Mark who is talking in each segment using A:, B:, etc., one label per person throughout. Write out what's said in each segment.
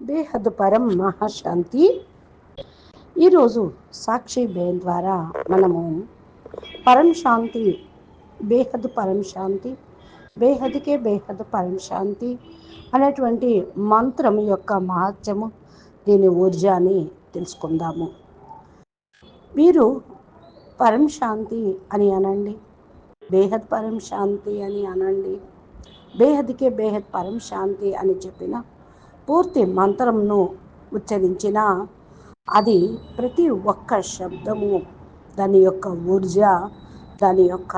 A: బేహద్ పరం మహాశాంతి. ఈరోజు సాక్షి బేన్ ద్వారా మనము పరం శాంతి బేహద్ పరం శాంతి బేహద్కే బేహద్ పరం శాంతి అనేటువంటి మంత్రం యొక్క మహత్యము దీని ఊర్జాని తెలుసుకుందాము. మీరు పరం శాంతి అని అనండి బేహద్ పరం శాంతి అని అనండి బేహద్కే బేహద్ పరం శాంతి అని చెప్పిన పూర్తి మంత్రంను ఉచ్చరించిన. అది ప్రతి ఒక్క శబ్దము దాని యొక్క ఊర్జ దాని యొక్క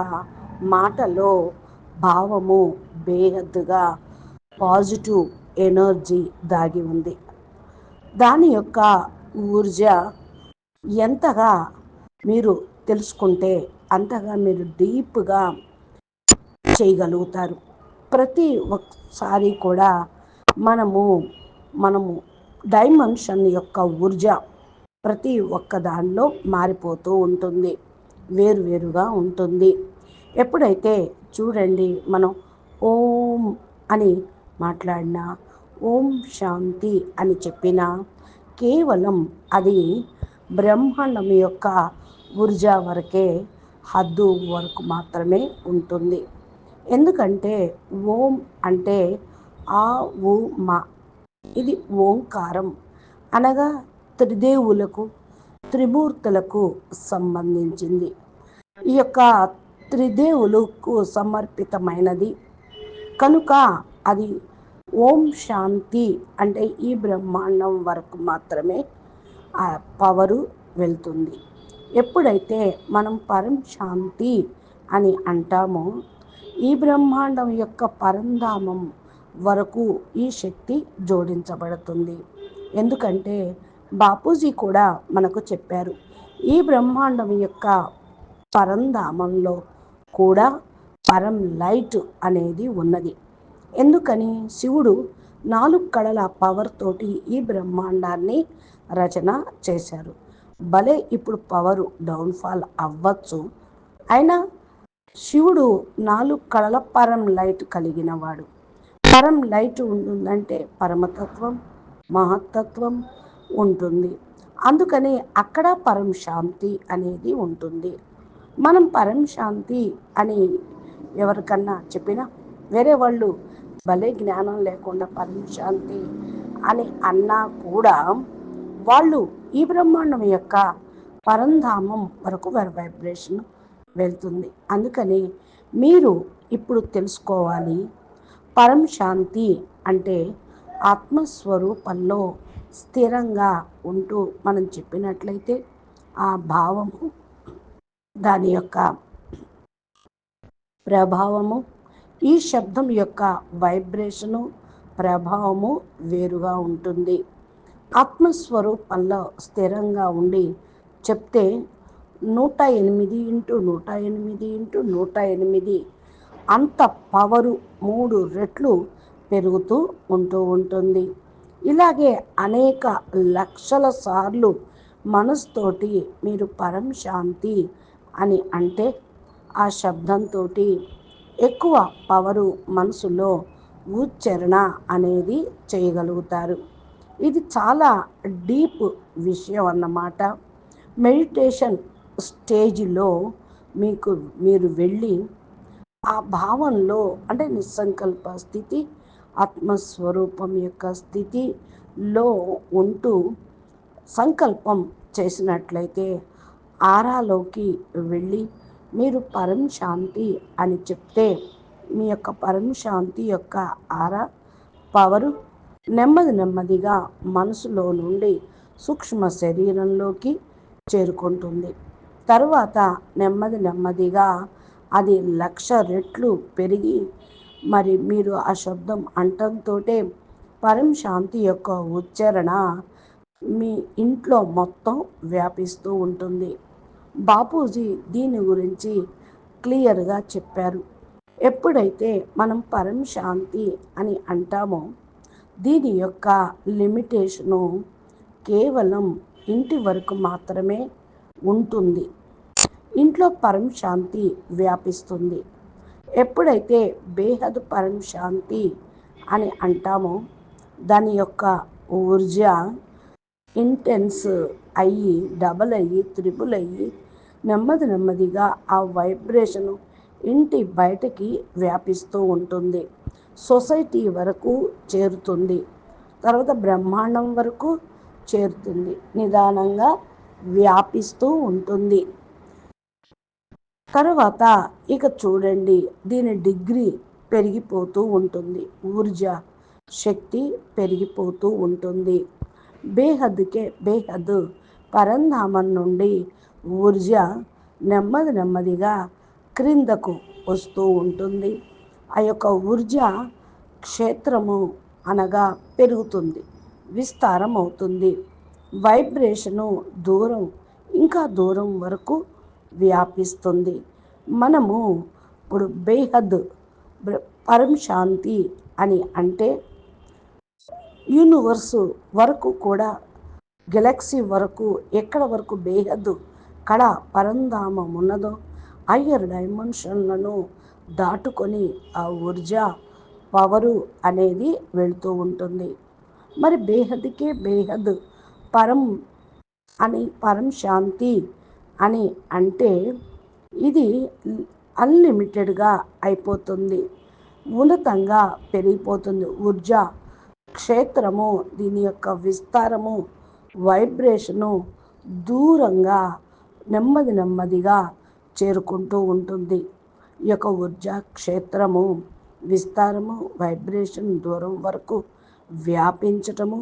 A: మాటలో భావము బేహద్దుగా పాజిటివ్ ఎనర్జీ దాగి ఉంది. దాని యొక్క ఊర్జ ఎంతగా మీరు తెలుసుకుంటే అంతగా మీరు డీప్గా చేయగలుగుతారు. ప్రతి ఒక్కసారి కూడా మనము మనము డైమెన్షన్ యొక్క ఊర్జ ప్రతి ఒక్క దానిలో మారిపోతూ ఉంటుంది. వేరువేరుగా ఉంటుంది. ఎప్పుడైతే చూడండి మనం ఓం అని మాట్లాడినా ఓం శాంతి అని చెప్పినా కేవలం అది బ్రహ్మాండం యొక్క ఊర్జా వరకే హద్దు వరకు మాత్రమే ఉంటుంది. ఎందుకంటే ఓం అంటే ఆ ఊ మా. ఇది ఓంకారం. అనగా త్రిదేవులకు త్రిమూర్తులకు సంబంధించింది. ఈ యొక్క త్రిదేవులకు సమర్పితమైనది. కనుక అది ఓం శాంతి అంటే ఈ బ్రహ్మాండం వరకు మాత్రమే ఆ పవరు వెళ్తుంది. ఎప్పుడైతే మనం పరం శాంతి అని అంటామో ఈ బ్రహ్మాండం యొక్క పరంధామం వరకు ఈ శక్తి జోడించబడుతుంది. ఎందుకంటే బాపూజీ కూడా మనకు చెప్పారు ఈ బ్రహ్మాండం యొక్క పరంధామంలో కూడా పరం లైట్ అనేది ఉన్నది. ఎందుకని? శివుడు నాలుగు కళల పవర్ తోటి ఈ బ్రహ్మాండాన్ని రచన చేశారు. భలే ఇప్పుడు పవరు డౌన్ఫాల్ అవ్వచ్చు. అయినా శివుడు నాలుగు కళల పరం లైట్ కలిగినవాడు పరం లైట్ ఉంటుందంటే పరమతత్వం మహత్తత్వం ఉంటుంది. అందుకని అక్కడ పరం శాంతి అనేది ఉంటుంది. మనం పరం శాంతి అని ఎవరికన్నా చెప్పినా వేరే వాళ్ళు భలే జ్ఞానం లేకుండా పరం శాంతి అని అన్నా కూడా వాళ్ళు ఈ బ్రహ్మాండం యొక్క పరంధామం వరకు వారి వైబ్రేషన్ వెళ్తుంది. అందుకని మీరు ఇప్పుడు తెలుసుకోవాలి పరం శాంతి అంటే ఆత్మస్వరూపంలో స్థిరంగా ఉంటూ మనం చెప్పినట్లయితే ఆ భావము దాని యొక్క ప్రభావము ఈ శబ్దం యొక్క వైబ్రేషను ప్రభావము వేరుగా ఉంటుంది. ఆత్మస్వరూపంలో స్థిరంగా ఉండి చెప్తే నూట ఎనిమిది ఇంటూ నూట ఎనిమిది ఇంటూ నూట ఎనిమిది అంత పవరు మూడు రెట్లు పెరుగుతూ ఉంటూ ఉంటుంది. ఇలాగే అనేక లక్షల సార్లు మనసుతోటి మీరు పరం శాంతి అని అంటే ఆ శబ్దంతో ఎక్కువ పవరు మనసులో ఉచ్చారణ అనేది చేయగలుగుతారు. ఇది చాలా డీప్ విషయం అన్నమాట. మెడిటేషన్ స్టేజ్లో మీకు మీరు వెళ్ళి ఆ భావంలో అంటే నిస్సంకల్ప స్థితి ఆత్మస్వరూపం యొక్క స్థితిలో ఉంటూ సంకల్పం చేసినట్లయితే ఆరాలోకి వెళ్ళి మీరు పరం శాంతి అని చెప్తే మీ యొక్క పరం శాంతి యొక్క ఆరా పవరు నెమ్మది నెమ్మదిగా మనసులో నుండి సూక్ష్మ శరీరంలోకి చేరుకుంటుంది. తర్వాత నెమ్మది నెమ్మదిగా అది లక్ష రెట్లు పెరిగి మరి మీరు ఆ శబ్దం అంటంతో పరం శాంతి యొక్క ఉచ్చారణ మీ ఇంట్లో మొత్తం వ్యాపిస్తూ ఉంటుంది. బాపూజీ దీని గురించి క్లియర్గా చెప్పారు. ఎప్పుడైతే మనం పరం శాంతి అని అంటామో దీని యొక్క లిమిటేషను కేవలం ఇంటి వరకు మాత్రమే ఉంటుంది. ఇంట్లో పరం శాంతి వ్యాపిస్తుంది. ఎప్పుడైతే బేహద్ పరం శాంతి అని అంటామో దాని యొక్క ఊర్జా ఇంటెన్స్ అయ్యి డబల్ అయ్యి త్రిబుల్ అయ్యి నెమ్మది నెమ్మదిగా ఆ వైబ్రేషను ఇంటి బయటకి వ్యాపిస్తూ ఉంటుంది. సొసైటీ వరకు చేరుతుంది. తర్వాత బ్రహ్మాండం వరకు చేరుతుంది. నిదానంగా వ్యాపిస్తూ ఉంటుంది. తర్వాత ఇక చూడండి దీని డిగ్రీ పెరిగిపోతూ ఉంటుంది ఊర్జ శక్తి పెరిగిపోతూ ఉంటుంది. బేహద్కే బేహద్ పరంధామం నుండి ఊర్జ నెమ్మది నెమ్మదిగా క్రిందకు వస్తూ ఉంటుంది. ఆ యొక్క ఊర్జ క్షేత్రము అనగా పెరుగుతుంది విస్తారం అవుతుంది వైబ్రేషను దూరం ఇంకా దూరం వరకు వ్యాపిస్తుంది. మనము ఇప్పుడు బేహద్ పరం శాంతి అని అంటే యూనివర్సు వరకు కూడా గెలాక్సీ వరకు ఎక్కడ వరకు బేహద్ కళ పరంధామం ఉన్నదో హయ్యర్ డైమెన్షన్లను దాటుకొని ఆ ఊర్జా పవరు అనేది వెళుతూ ఉంటుంది. మరి బేహద్కే బేహద్ పరం అని పరం శాంతి అని అంటే ఇది అన్లిమిటెడ్గా అయిపోతుంది. ఉన్నతంగా పెరిగిపోతుంది. ఊర్జా క్షేత్రము దీని యొక్క విస్తారము వైబ్రేషను దూరంగా నెమ్మది నెమ్మదిగా చేరుకుంటూ ఉంటుంది. ఈ యొక్క ఊర్జా క్షేత్రము విస్తారము వైబ్రేషన్ దూరం వరకు వ్యాపించటము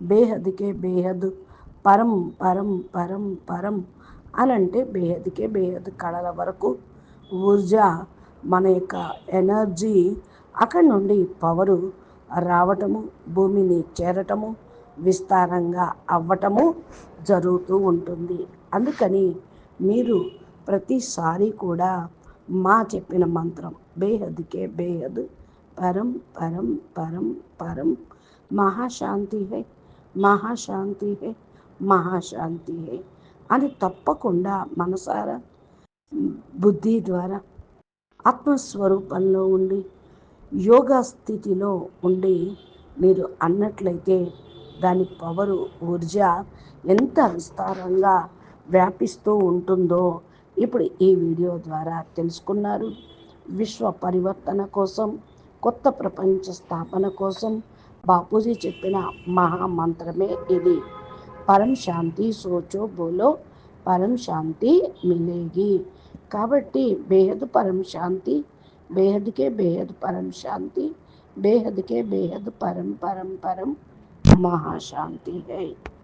A: బేహద్కే బేహద్ పరం పరం పరం పరం అని అంటే బేహదికే బేహద్ కళల వరకు ఊర్జా మన యొక్క ఎనర్జీ అక్కడి నుండి పవరు రావటము భూమిని చేరటము విస్తారంగా అవ్వటము జరుగుతూ ఉంటుంది. అందుకని మీరు ప్రతిసారి కూడా మా చెప్పిన మంత్రం బేహద్కే బేహద్ పరం పరం పరం పరం మహాశాంతి హే మహాశాంతి హే మహాశాంతి హే. అని తప్పకుండా మనసారా బుద్ధి ద్వారా ఆత్మస్వరూపంలో ఉండి యోగా స్థితిలో ఉండి మీరు అన్నట్లయితే దాని పవరు ఊర్జ ఎంత విస్తారంగా వ్యాపిస్తూ ఉంటుందో ఇప్పుడు ఈ వీడియో ద్వారా తెలుసుకున్నారు. విశ్వ పరివర్తన కోసం కొత్త ప్రపంచ స్థాపన కోసం బాపూజీ చెప్పిన మహామంత్రమే ఇది. పరం శాంతి సోచో బోలో పరం శాంతి మిలేగి కాబట్టి బేహద్ పరం శాంతి బేహద్కే బేహద్ పరం శాంతి బేహద్కే బేహద్ పరం పరం పరం महाशांति है